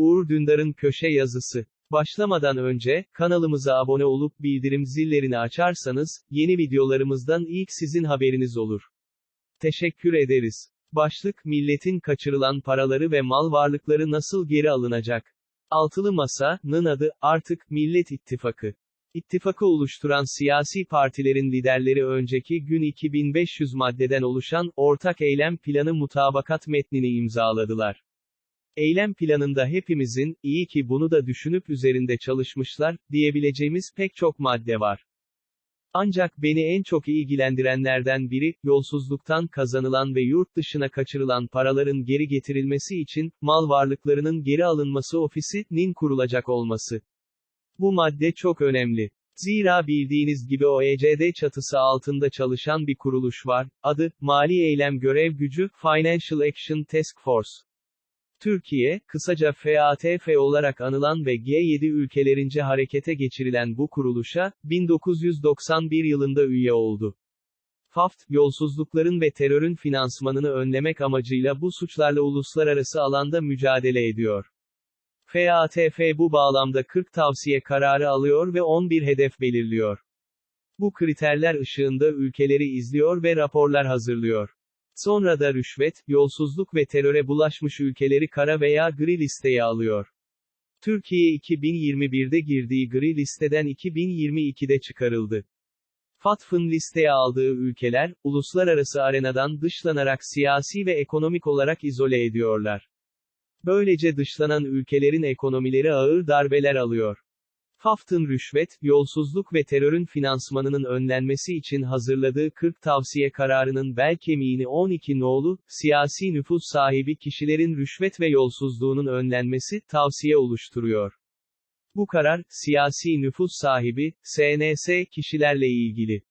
Uğur Dündar'ın köşe yazısı. Başlamadan önce, kanalımıza abone olup bildirim zillerini açarsanız, yeni videolarımızdan ilk sizin haberiniz olur. Teşekkür ederiz. Başlık, milletin kaçırılan paraları ve mal varlıkları nasıl geri alınacak? Altılı Masa'nın adı, artık, Millet İttifakı. İttifakı oluşturan siyasi partilerin liderleri önceki gün 2500 maddeden oluşan, ortak eylem planı mutabakat metnini imzaladılar. Eylem planında hepimizin, iyi ki bunu da düşünüp üzerinde çalışmışlar, diyebileceğimiz pek çok madde var. Ancak beni en çok ilgilendirenlerden biri, yolsuzluktan kazanılan ve yurt dışına kaçırılan paraların geri getirilmesi için, mal varlıklarının geri alınması ofisinin kurulacak olması. Bu madde çok önemli. Zira bildiğiniz gibi OECD çatısı altında çalışan bir kuruluş var, adı, Mali Eylem Görev Gücü, Financial Action Task Force. Türkiye, kısaca FATF olarak anılan ve G7 ülkelerince harekete geçirilen bu kuruluşa, 1991 yılında üye oldu. FAFT, yolsuzlukların ve terörün finansmanını önlemek amacıyla bu suçlarla uluslararası alanda mücadele ediyor. FATF bu bağlamda 40 tavsiye kararı alıyor ve 11 hedef belirliyor. Bu kriterler ışığında ülkeleri izliyor ve raporlar hazırlıyor. Sonra da rüşvet, yolsuzluk ve teröre bulaşmış ülkeleri kara veya gri listeye alıyor. Türkiye 2021'de girdiği gri listeden 2022'de çıkarıldı. FATF'ın listeye aldığı ülkeler, uluslararası arenadan dışlanarak siyasi ve ekonomik olarak izole ediyorlar. Böylece dışlanan ülkelerin ekonomileri ağır darbeler alıyor. FAFT'ın rüşvet, yolsuzluk ve terörün finansmanının önlenmesi için hazırladığı 40 tavsiye kararının bel kemiğini 12 nolu, siyasi nüfus sahibi kişilerin rüşvet ve yolsuzluğunun önlenmesi, tavsiye oluşturuyor. Bu karar, siyasi nüfus sahibi, SNS kişilerle ilgili.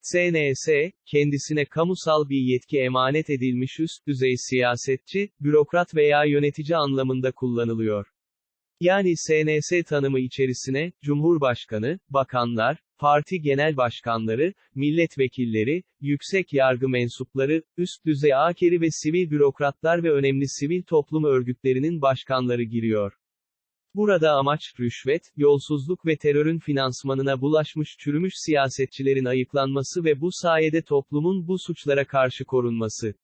SNS, kendisine kamusal bir yetki emanet edilmiş üst düzey siyasetçi, bürokrat veya yönetici anlamında kullanılıyor. Yani SNS tanımı içerisine, Cumhurbaşkanı, bakanlar, parti genel başkanları, milletvekilleri, yüksek yargı mensupları, üst düzey akeri ve sivil bürokratlar ve önemli sivil toplum örgütlerinin başkanları giriyor. Burada amaç, rüşvet, yolsuzluk ve terörün finansmanına bulaşmış çürümüş siyasetçilerin ayıklanması ve bu sayede toplumun bu suçlara karşı korunması.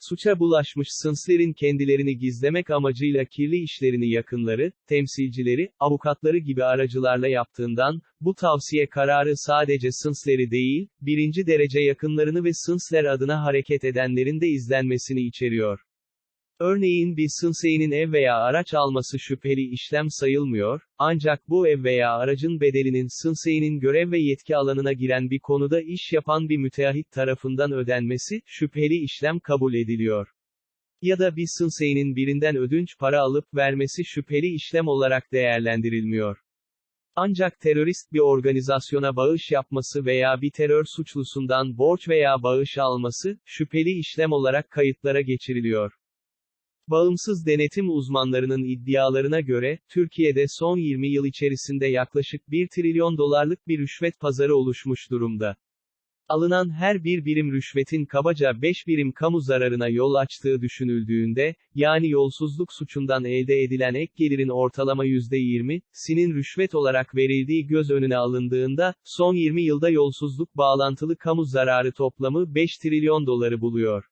Suça bulaşmış sınslerin kendilerini gizlemek amacıyla kirli işlerini yakınları, temsilcileri, avukatları gibi aracılarla yaptığından, bu tavsiye kararı sadece sınsleri değil, birinci derece yakınlarını ve sınsler adına hareket edenlerin de izlenmesini içeriyor. Örneğin bir sınseyin ev veya araç alması şüpheli işlem sayılmıyor, ancak bu ev veya aracın bedelinin sınseyinin görev ve yetki alanına giren bir konuda iş yapan bir müteahhit tarafından ödenmesi, şüpheli işlem kabul ediliyor. Ya da bir sınseyinin birinden ödünç para alıp vermesi şüpheli işlem olarak değerlendirilmiyor. Ancak terörist bir organizasyona bağış yapması veya bir terör suçlusundan borç veya bağış alması, şüpheli işlem olarak kayıtlara geçiriliyor. Bağımsız denetim uzmanlarının iddialarına göre, Türkiye'de son 20 yıl içerisinde yaklaşık 1 trilyon dolarlık bir rüşvet pazarı oluşmuş durumda. Alınan her bir birim rüşvetin kabaca 5 birim kamu zararına yol açtığı düşünüldüğünde, yani yolsuzluk suçundan elde edilen ek gelirin ortalama %20'sinin rüşvet olarak verildiği göz önüne alındığında, son 20 yılda yolsuzluk bağlantılı kamu zararı toplamı 5 trilyon doları buluyor.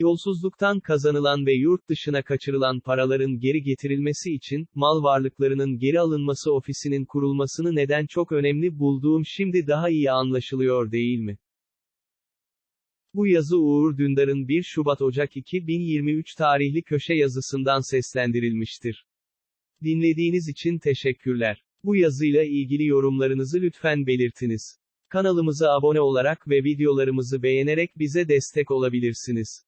Yolsuzluktan kazanılan ve yurt dışına kaçırılan paraların geri getirilmesi için, mal varlıklarının geri alınması ofisinin kurulmasını neden çok önemli bulduğum şimdi daha iyi anlaşılıyor değil mi? Bu yazı Uğur Dündar'ın 1 Şubat-Ocak 2023 tarihli köşe yazısından seslendirilmiştir. Dinlediğiniz için teşekkürler. Bu yazıyla ilgili yorumlarınızı lütfen belirtiniz. Kanalımıza abone olarak ve videolarımızı beğenerek bize destek olabilirsiniz.